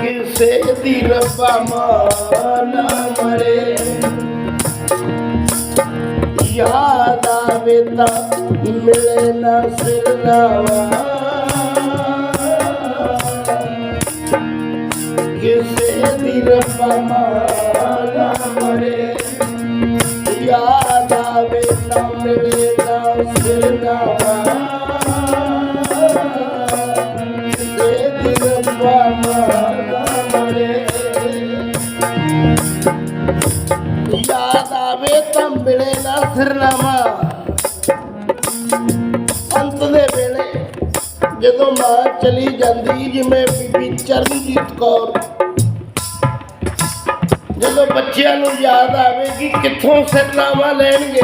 ਕਿਸੇ ਦੀ ਰੱਬਾ ਮਾਨਾ ਮਰੇ। ਯਾਦ ਆਵੇ ਤਾਂ ਮਿਲੇ ਨਾ ਸਿਰ ਕਿਸੇ ਦੀ ਰੱਬਾ ਮਾਨਾ ਮਰੇ। ਨਾ ਸਿਰਨਾਮਾ ਅੰਤ ਦੇ ਵੇਲੇ ਜਦੋਂ ਮਾਂ ਚਲੀ ਜਾਂਦੀ, ਜਿਵੇਂ ਬੀਬੀ ਚਰਨਜੀਤ ਕੌਰ। ਜਦੋਂ ਬੱਚਿਆਂ ਨੂੰ ਯਾਦ ਆਵੇ ਕਿ ਕਿੱਥੋਂ ਸਿਰਨਾਮਾ ਲੈਣਗੇ।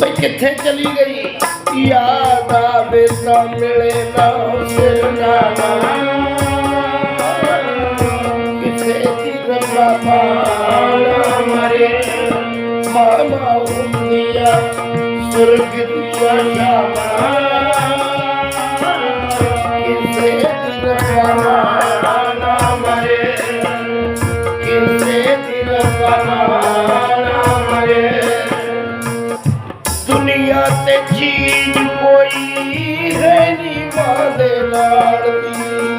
ਬਈ ਕਿੱਥੇ ਚਲੀ ਗਈ? ਯਾਦ ਆਵੇ ਤਾਂ ਮਿਲੇ ਨਾ ਸਿਰਨਾਮਾ ਤੇ ਚੀਜ਼ ਕੋਈ ਹੈ ਨਹੀਂ ਮਾਂ ਦੇ ਨਾਲ ਦੀ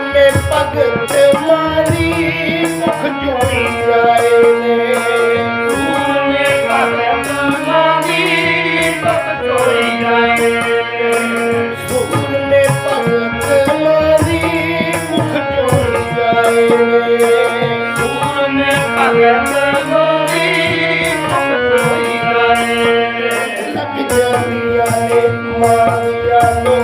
ਨੇ ਸੂਰ ਭਗਤ ਮਾਰੀ ਮੁਖ ਜੋਈ ਆਏ ਨੇ। ਸੂਰ ਭਗਤ ਮਾਰੀ ਮੁਖ ਜੋਈ ਆਏ ਨੇ। ਭਗਤ ਮਾਰੀ ਮੁਖ ਜੋਈ ਆਏ ਨੇ। ਸੂਰ ਭਗਤ ਮਾਰੀ ਮੁਖ ਜੋਈ ਆਏ ਲੱਗ ਜਾਂਦੀਆਂ ਨੇ, ਮਾਰੀਆਂ ਦੁਆਵਾਂ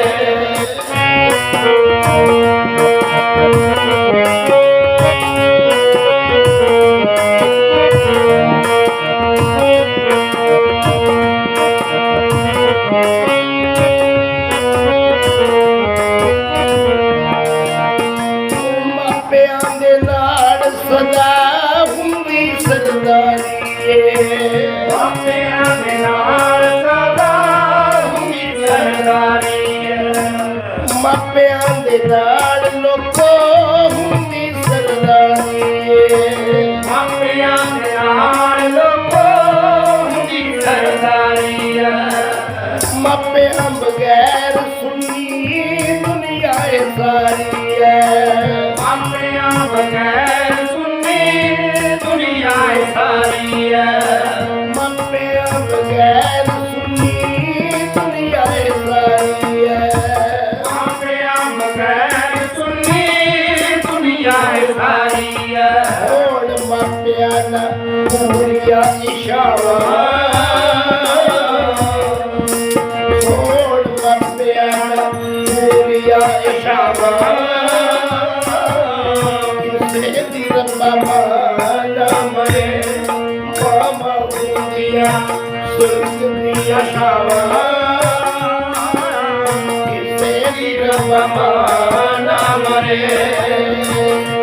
ਮਾਪਿਆਂ ਦੇ ਨਾਲ ਲੋਕੋ ਹੁੰਦੀ ਸਰਦਾਰੀ। ਏ ਮਾਪਿਆਂ ਦੇ ਨਾਲ ਲੋਕੋ ਹੁੰਦੀ ਸਰਦਾਰੀ ਮਾਪਿਆਂ ਬਗੈਰ ਸੁਣੀ ਦੁਨੀਆ ਏ ਸਾਰੀ ਏ ਮਾਪਿਆਂ ਬਗੈਰ ਸੁਣੀ ਦੁਨੀਆ ਏ ਸਾਰੀ ਮਾਪਿਆਂ پیانا موریا اشارہ چھوڑ کر پیانا موریا اشارہ سیدی ربا مانا مرے ماما بندیا سرک دیا شاوہ سیدی ربا مانا مرے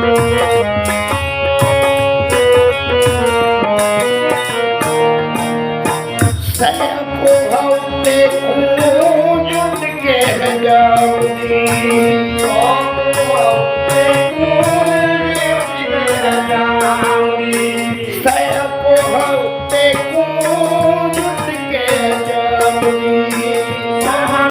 ਦੀ ਰੱਬਾ ਮਾਨਾ ਮਰੇ